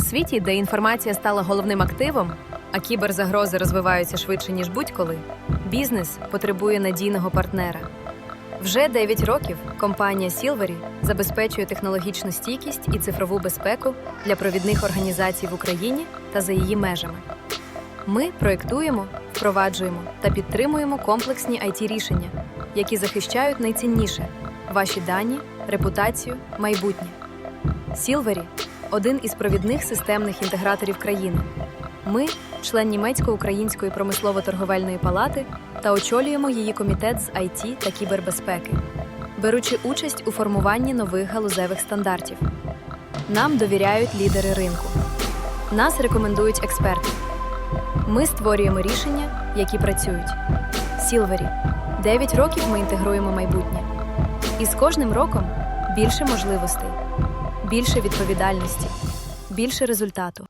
У світі, де інформація стала головним активом, а кіберзагрози розвиваються швидше, ніж будь-коли, бізнес потребує надійного партнера. Вже 9 років компанія Silvery забезпечує технологічну стійкість і цифрову безпеку для провідних організацій в Україні та за її межами. Ми проєктуємо, впроваджуємо та підтримуємо комплексні it рішення, які захищають найцінніше ваші дані, репутацію, майбутнє. Silvery – один із провідних системних інтеграторів країни. Ми член німецько-української промислово-торговельної палати та очолюємо її комітет з IT та кібербезпеки, беручи участь у формуванні нових галузевих стандартів. Нам довіряють лідери ринку. Нас рекомендують експерти. Ми створюємо рішення, які працюють. Сілвері. 9 років ми інтегруємо майбутнє. І з кожним роком більше можливостей, більше відповідальності, більше результату.